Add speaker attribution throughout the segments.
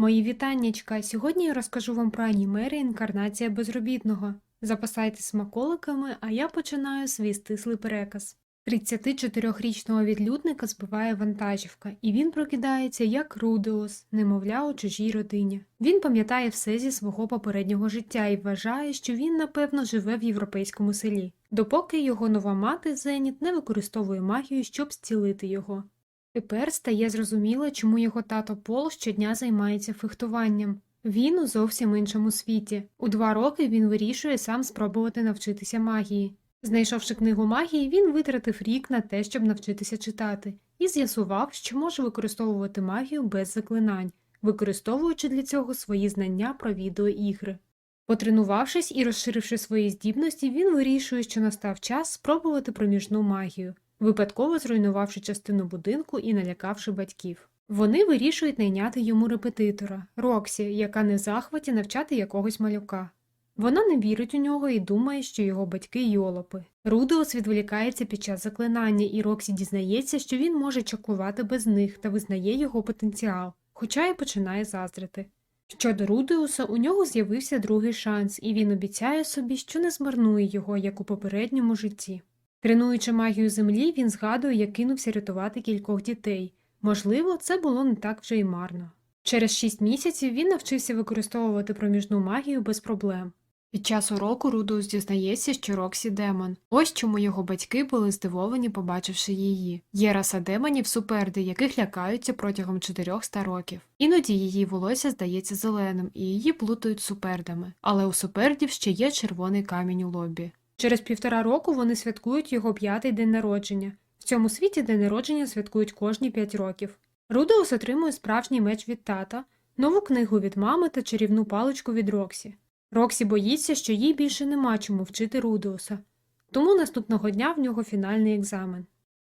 Speaker 1: Мої вітаннячка! Сьогодні я розкажу вам про аніме реінкарнація безробітного. Запасайтесь смаколиками, а я починаю свій стислий переказ. 34-річного відлюдника збиває вантажівка, і він прокидається як Рудеус, немовля у чужій родині. Він пам'ятає все зі свого попереднього життя і вважає, що він, напевно, живе в європейському селі, допоки його нова мати Зеніт не використовує магію, щоб зцілити його. Тепер стає зрозуміло, чому його тато Пол щодня займається фехтуванням. Він у зовсім іншому світі. У два роки він вирішує сам спробувати навчитися магії. Знайшовши книгу магії, він витратив рік на те, щоб навчитися читати, і з'ясував, що може використовувати магію без заклинань, використовуючи для цього свої знання про відеоігри. Потренувавшись і розширивши свої здібності, він вирішує, що настав час спробувати проміжну магію, випадково зруйнувавши частину будинку і налякавши батьків. Вони вирішують найняти йому репетитора Роксі, яка не захваті навчати якогось малюка. Вона не вірить у нього і думає, що його батьки йолопи. Рудеус відволікається під час заклинання, і Роксі дізнається, що він може чаклувати без них та визнає його потенціал, хоча й починає заздрити. Щодо Рудеуса, у нього з'явився другий шанс, і він обіцяє собі, що не змарнує його, як у попередньому житті. Тренуючи магію землі, він згадує, як кинувся рятувати кількох дітей. Можливо, це було не так вже й марно. Через шість місяців він навчився використовувати проміжну магію без проблем. Під час уроку Рудеус дізнається, що Роксі демон. Ось чому його батьки були здивовані, побачивши її. Є раса демонів суперди, яких лякаються протягом 400 років. Іноді її волосся здається зеленим, і її плутають супердами. Але у супердів ще є червоний камінь у лобі. Через півтора року вони святкують його п'ятий день народження. В цьому світі день народження святкують кожні п'ять років. Рудеус отримує справжній меч від тата, нову книгу від мами та чарівну паличку від Роксі. Роксі боїться, що їй більше нема чому вчити Рудеуса, тому наступного дня в нього фінальний екзамен.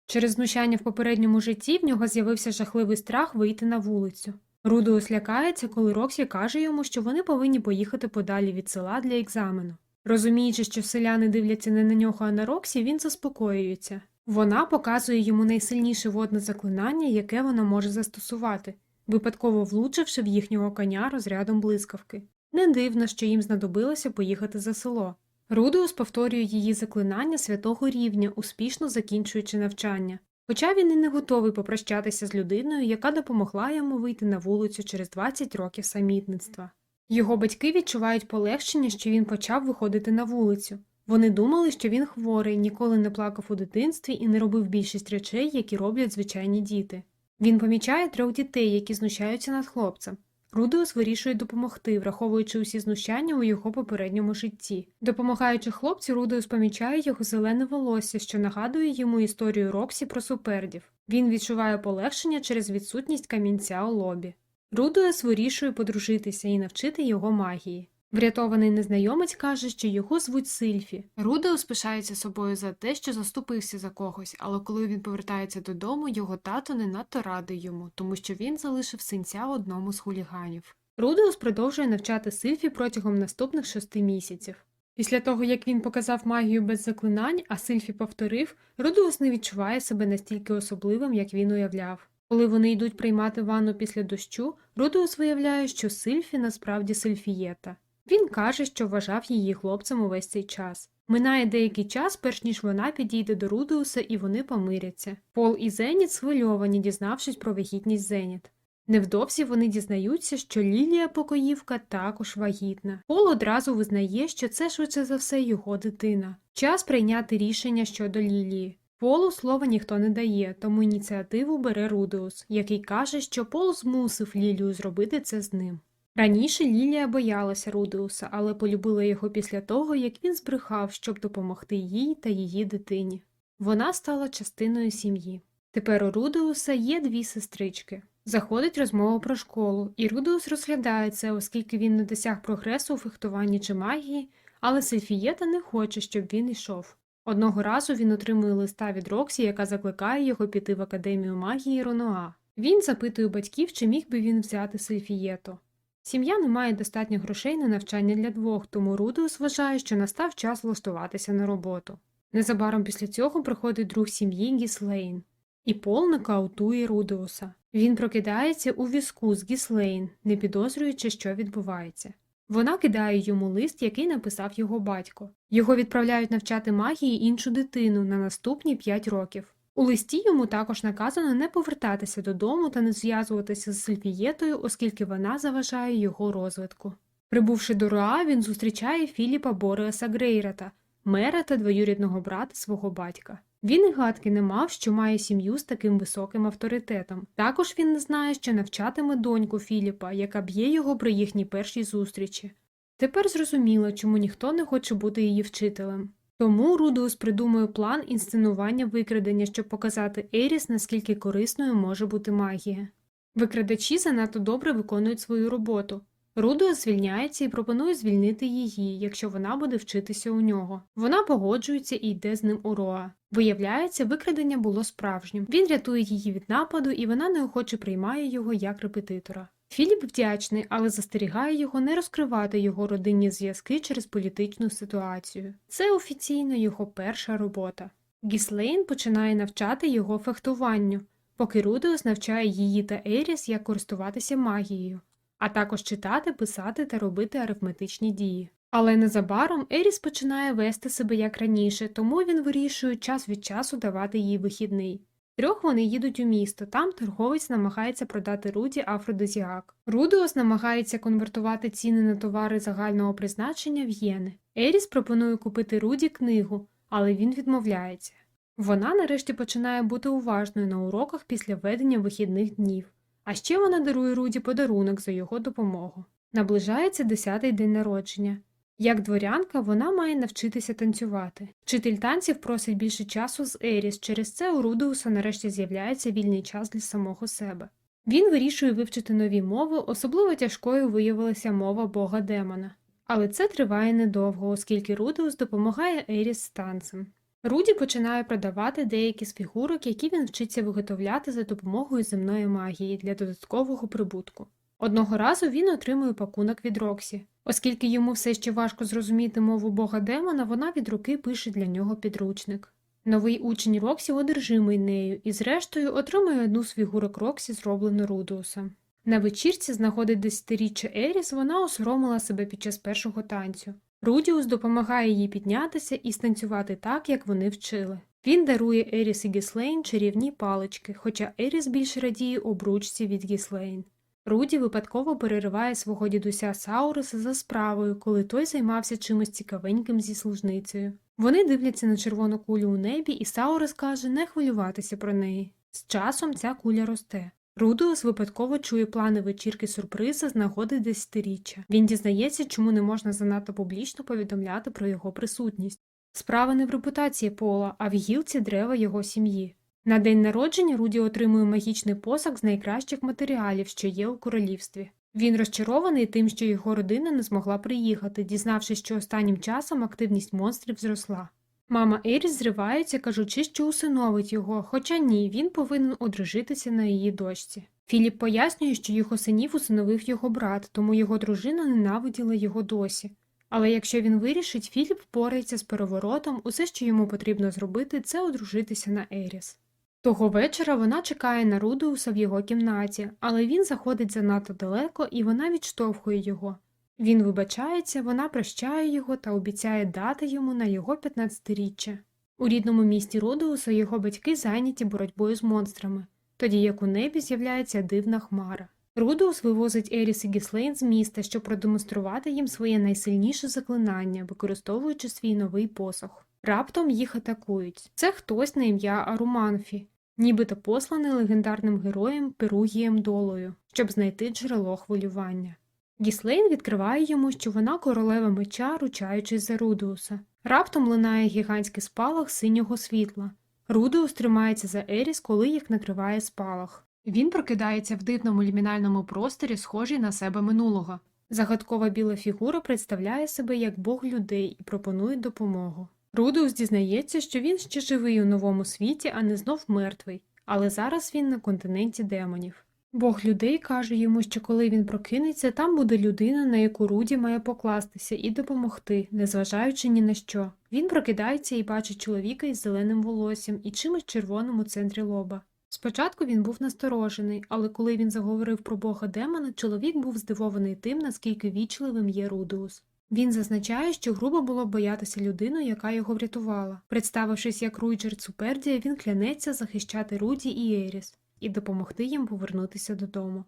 Speaker 1: Через знущання в попередньому житті в нього з'явився жахливий страх вийти на вулицю. Рудеус лякається, коли Роксі каже йому, що вони повинні поїхати подалі від села для екзамену. Розуміючи, що селяни дивляться не на нього, а на Роксі, він заспокоюється. Вона показує йому найсильніше водне заклинання, яке вона може застосувати, випадково влучивши в їхнього коня розрядом блискавки. Не дивно, що їм знадобилося поїхати за село. Рудеус повторює її заклинання святого рівня, успішно закінчуючи навчання. Хоча він і не готовий попрощатися з людиною, яка допомогла йому вийти на вулицю через 20 років самітництва. Його батьки відчувають полегшення, що він почав виходити на вулицю. Вони думали, що він хворий, ніколи не плакав у дитинстві і не робив більшість речей, які роблять звичайні діти. Він помічає трьох дітей, які знущаються над хлопцем. Рудеус вирішує допомогти, враховуючи усі знущання у його попередньому житті. Допомагаючи хлопцю, Рудеус помічає його зелене волосся, що нагадує йому історію Роксі про супердів. Він відчуває полегшення через відсутність камінця у лобі. Рудеус вирішує подружитися і навчити його магії. Врятований незнайомець каже, що його звуть Сильфі. Рудеус пишається собою за те, що заступився за когось, але коли він повертається додому, його тато не надто радий йому, тому що він залишив синця одному з хуліганів. Рудеус продовжує навчати Сильфі протягом наступних шести місяців. Після того, як він показав магію без заклинань, а Сильфі повторив, Рудеус не відчуває себе настільки особливим, як він уявляв. Коли вони йдуть приймати ванну після дощу, Рудеус виявляє, що Сильфі насправді Сильфієта. Він каже, що вважав її хлопцем увесь цей час. Минає деякий час, перш ніж вона підійде до Рудеуса і вони помиряться. Пол і Зеніт схвильовані, дізнавшись про вагітність Зеніт. Невдовзі вони дізнаються, що Лілія Покоївка також вагітна. Пол одразу визнає, що це швидше за все його дитина. Час прийняти рішення щодо Лілії. Полу слова ніхто не дає, тому ініціативу бере Рудеус, який каже, що Пол змусив Лілію зробити це з ним. Раніше Лілія боялася Рудеуса, але полюбила його після того, як він збрехав, щоб допомогти їй та її дитині. Вона стала частиною сім'ї. Тепер у Рудеуса є дві сестрички. Заходить розмова про школу, і Рудеус розглядає це, оскільки він не досяг прогресу у фехтуванні чи магії, але Сельфієта не хоче, щоб він йшов. Одного разу він отримує листа від Роксі, яка закликає його піти в академію магії Ронуа. Він запитує батьків, чи міг би він взяти Сельфієту. Сім'я не має достатньо грошей на навчання для двох, тому Рудеус вважає, що настав час влаштуватися на роботу. Незабаром після цього приходить друг сім'ї Гіслейн, і Пол нокаутує Рудеуса. Він прокидається у візку з Гіслейн, не підозрюючи, що відбувається. Вона кидає йому лист, який написав його батько. Його відправляють навчати магії іншу дитину на наступні 5 років. У листі йому також наказано не повертатися додому та не зв'язуватися з Сильфієтою, оскільки вона заважає його розвитку. Прибувши до Руа, він зустрічає Філіпа Бореаса Грейрата, мера та двоюрідного брата свого батька. Він і гадки не мав, що має сім'ю з таким високим авторитетом. Також він не знає, що навчатиме доньку Філіпа, яка б'є його при їхній першій зустрічі. Тепер зрозуміло, чому ніхто не хоче бути її вчителем. Тому Рудеус придумує план інсценування викрадення, щоб показати Еріс, наскільки корисною може бути магія. Викрадачі занадто добре виконують свою роботу. Рудеус звільняється і пропонує звільнити її, якщо вона буде вчитися у нього. Вона погоджується і йде з ним у Роа. Виявляється, викрадення було справжнім. Він рятує її від нападу, і вона неохоче приймає його як репетитора. Філіп вдячний, але застерігає його не розкривати його родинні зв'язки через політичну ситуацію. Це офіційно його перша робота. Гіслейн починає навчати його фехтуванню, поки Рудеус навчає її та Еріс, як користуватися магією, а також читати, писати та робити арифметичні дії. Але незабаром Еріс починає вести себе як раніше, тому він вирішує час від часу давати їй вихідний. Трьох вони їдуть у місто, там торговець намагається продати Руді афродизіак. Рудеус намагається конвертувати ціни на товари загального призначення в єни. Еріс пропонує купити Руді книгу, але він відмовляється. Вона нарешті починає бути уважною на уроках після ведення вихідних днів, а ще вона дарує Руді подарунок за його допомогу. Наближається десятий день народження. Як дворянка, вона має навчитися танцювати. Вчитель танців просить більше часу з Еріс, через це у Рудеуса нарешті з'являється вільний час для самого себе. Він вирішує вивчити нові мови, особливо тяжкою виявилася мова бога демона. Але це триває недовго, оскільки Рудеус допомагає Еріс з танцем. Руді починає продавати деякі з фігурок, які він вчиться виготовляти за допомогою земної магії для додаткового прибутку. Одного разу він отримує пакунок від Роксі. Оскільки йому все ще важко зрозуміти мову бога демона, вона від руки пише для нього підручник. Новий учень Роксі одержимий нею і, зрештою, отримує одну з фігурок Роксі, зроблену Рудеусом. На вечірці знаходить десятиріччя Еріс, вона осоромила себе під час першого танцю. Рудіус допомагає їй піднятися і станцювати так, як вони вчили. Він дарує Еріс і Гіслейн чарівні палички, хоча Еріс більше радіє обручці від Гіслейн. Руді випадково перериває свого дідуся Сауруса за справою, коли той займався чимось цікавеньким зі служницею. Вони дивляться на червону кулю у небі, і Саурус каже не хвилюватися про неї. З часом ця куля росте. Рудеус випадково чує плани вечірки сюрприза з нагоди десятиріччя. Він дізнається, чому не можна занадто публічно повідомляти про його присутність. Справа не в репутації Пола, а в гілці дерева його сім'ї. На день народження Руді отримує магічний посаг з найкращих матеріалів, що є у королівстві. Він розчарований тим, що його родина не змогла приїхати, дізнавшись, що останнім часом активність монстрів зросла. Мама Еріс зривається, кажучи, що усиновить його, хоча ні, він повинен одружитися на її дочці. Філіп пояснює, що його синів усиновив його брат, тому його дружина ненавиділа його досі. Але якщо він вирішить, Філіп впорається з переворотом, усе, що йому потрібно зробити, це одружитися на Еріс. Того вечора вона чекає на Рудеуса в його кімнаті, але він заходить занадто далеко і вона відштовхує його. Він вибачається, вона прощає його та обіцяє дати йому на його 15-річчя. У рідному місті Рудеуса його батьки зайняті боротьбою з монстрами, тоді як у небі з'являється дивна хмара. Рудеус вивозить Еріс і Гіслейн з міста, щоб продемонструвати їм своє найсильніше заклинання, використовуючи свій новий посох. Раптом їх атакують. Це хтось на ім'я Аруманфі, нібито посланий легендарним героєм Перугієм Долою, щоб знайти джерело хвилювання. Гіслейн відкриває йому, що вона королева меча, ручаючись за Рудеуса. Раптом линає гігантський спалах синього світла. Рудеус тримається за Еріс, коли їх накриває спалах. Він прокидається в дивному лімінальному просторі, схожий на себе минулого. Загадкова біла фігура представляє себе як бог людей і пропонує допомогу. Рудеус дізнається, що він ще живий у новому світі, а не знов мертвий, але зараз він на континенті демонів. Бог людей каже йому, що коли він прокинеться, там буде людина, на яку Руді має покластися і допомогти, незважаючи ні на що. Він прокидається і бачить чоловіка із зеленим волоссям і чимось червоним у центрі лоба. Спочатку він був насторожений, але коли він заговорив про бога демона, чоловік був здивований тим, наскільки вічливим є Рудеус. Він зазначає, що грубо було боятися людину, яка його врятувала. Представившись як Руйджерд Супердія, він клянеться захищати Руді і Еріс і допомогти їм повернутися додому.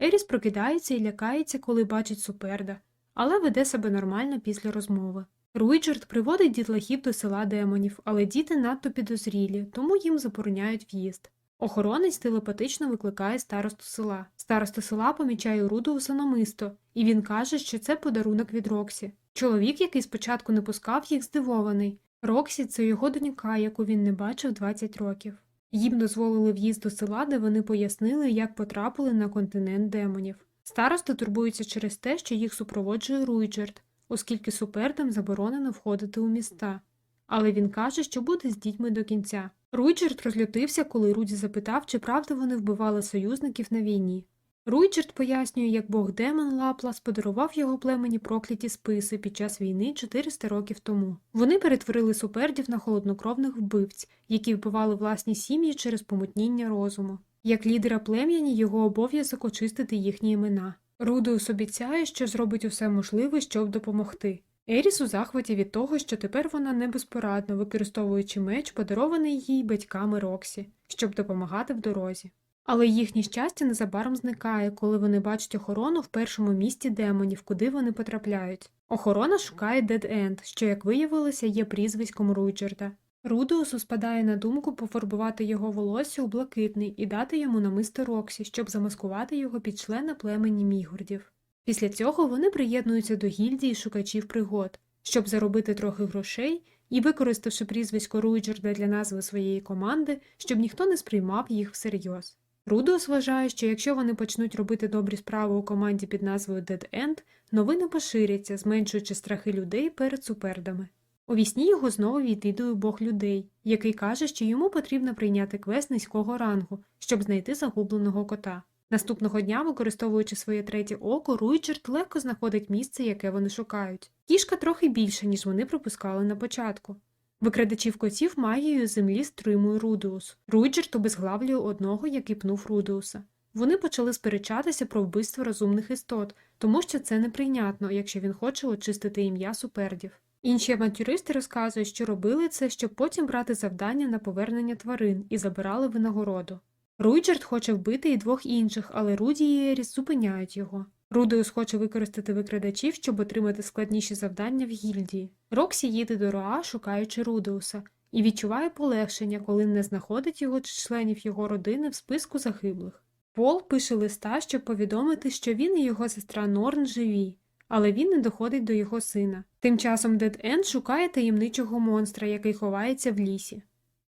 Speaker 1: Еріс прокидається і лякається, коли бачить Суперда, але веде себе нормально після розмови. Руйджерд приводить дітлахів до села демонів, але діти надто підозрілі, тому їм забороняють в'їзд. Охоронець телепатично викликає старосту села. Староста села помічає Рудоуса намисто, і він каже, що це подарунок від Роксі. Чоловік, який спочатку не пускав їх, здивований. Роксі це його донька, яку він не бачив 20 років. Їм дозволили в'їзд до села, де вони пояснили, як потрапили на континент демонів. Староста турбується через те, що їх супроводжує Руйджерд, оскільки супердам заборонено входити у міста. Але він каже, що буде з дітьми до кінця. Руйджерд розлютився, коли Руді запитав, чи правда вони вбивали союзників на війні. Руйджерд пояснює, як бог демон Лаплас подарував його племені прокляті списи під час війни 400 років тому. Вони перетворили супердів на холоднокровних вбивць, які вбивали власні сім'ї через помутніння розуму. Як лідера плем'яні його обов'язок очистити їхні імена. Рудеус обіцяє, що зробить усе можливе, щоб допомогти. Еріс у захваті від того, що тепер вона не безпорадна, використовуючи меч, подарований їй батьками Роксі, щоб допомагати в дорозі. Але їхнє щастя незабаром зникає, коли вони бачать охорону в першому місті демонів, куди вони потрапляють. Охорона шукає Дед Енд, що, як виявилося, є прізвиськом Руйджерда. Рудеусу спадає на думку пофарбувати його волосся у блакитний і дати йому намисто Роксі, щоб замаскувати його під члена племені Мігурдів. Після цього вони приєднуються до гільдії шукачів пригод, щоб заробити трохи грошей і, використавши прізвисько Руйджерда для назви своєї команди, щоб ніхто не сприймав їх всерйоз. Рудеус вважає, що якщо вони почнуть робити добрі справи у команді під назвою Dead End, новини поширяться, зменшуючи страхи людей перед супердами. У вісні його знову відвідує Бог людей, який каже, що йому потрібно прийняти квест низького рангу, щоб знайти загубленого кота. Наступного дня, використовуючи своє третє око, Руйджерд легко знаходить місце, яке вони шукають. Кішка трохи більша, ніж вони припускали на початку. Викрадачів котів магією землі стримує Рудеус. Руйджерд обезглавлює одного, який пнув Рудеуса. Вони почали сперечатися про вбивство розумних істот, тому що це неприйнятно, якщо він хоче очистити ім'я супердів. Інші авантюристи розказують, що робили це, щоб потім брати завдання на повернення тварин і забирали винагороду. Руйджерд хоче вбити і двох інших, але Руді і Еріс зупиняють його. Рудеус хоче використати викрадачів, щоб отримати складніші завдання в гільдії. Роксі їде до Роа, шукаючи Рудеуса, і відчуває полегшення, коли не знаходить його чи членів його родини в списку загиблих. Пол пише листа, щоб повідомити, що він і його сестра Норн живі, але він не доходить до його сина. Тим часом Дед Енд шукає таємничого монстра, який ховається в лісі.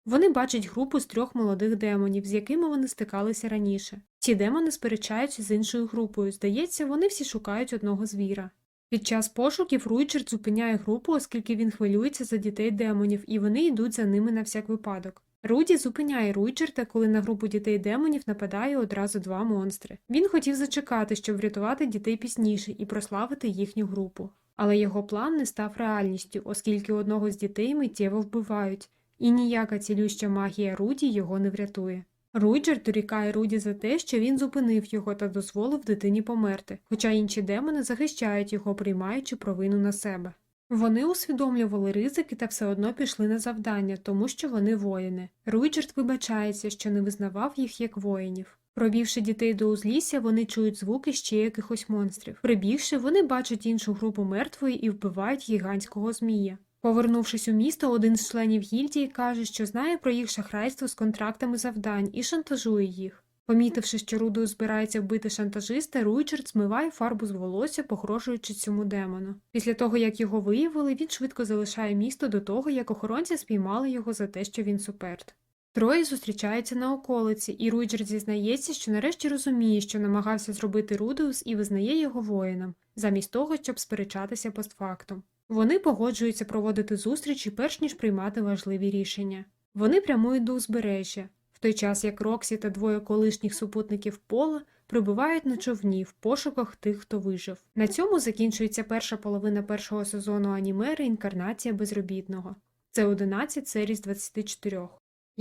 Speaker 1: Вони бачать групу з трьох молодих демонів, з якими вони стикалися раніше. Ці демони сперечаються з іншою групою. Здається, вони всі шукають одного звіра. Під час пошуків Руйчерд зупиняє групу, оскільки він хвилюється за дітей демонів, і вони йдуть за ними на всяк випадок. Руді зупиняє Руйчерда, коли на групу дітей демонів нападає одразу два монстри. Він хотів зачекати, щоб врятувати дітей пізніше і прославити їхню групу. Але його план не став реальністю, оскільки одного з дітей миттєво вбивають, і ніяка цілюща магія Руді його не врятує. Руйджер дорікає Руді за те, що він зупинив його та дозволив дитині померти, хоча інші демони захищають його, приймаючи провину на себе. Вони усвідомлювали ризики та все одно пішли на завдання, тому що вони воїни. Руйджерд вибачається, що не визнавав їх як воїнів. Провівши дітей до узлісся, вони чують звуки ще якихось монстрів. Прибігши, вони бачать іншу групу мертвої і вбивають гігантського змія. Повернувшись у місто, один з членів гільдії каже, що знає про їх шахрайство з контрактами завдань і шантажує їх. Помітивши, що рудою збирається вбити шантажиста, Руйчард змиває фарбу з волосся, погрожуючи цьому демону. Після того, як його виявили, він швидко залишає місто до того, як охоронці спіймали його за те, що він суперт. Троє зустрічаються на околиці, і Руйджерд зізнається, що нарешті розуміє, що намагався зробити Рудеус і визнає його воїном, замість того, щоб сперечатися постфактум. Вони погоджуються проводити зустрічі, перш ніж приймати важливі рішення. Вони прямують до узбережжя, в той час як Роксі та двоє колишніх супутників Пола прибувають на човні в пошуках тих, хто вижив. На цьому закінчується перша половина першого сезону аніме «Реінкарнація безробітного. Це 11 серій з 24.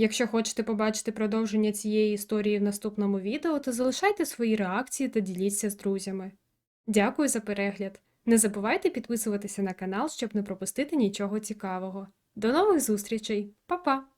Speaker 1: Якщо хочете побачити продовження цієї історії в наступному відео, то залишайте свої реакції та діліться з друзями. Дякую за перегляд! Не забувайте підписуватися на канал, щоб не пропустити нічого цікавого. До нових зустрічей, Па-па!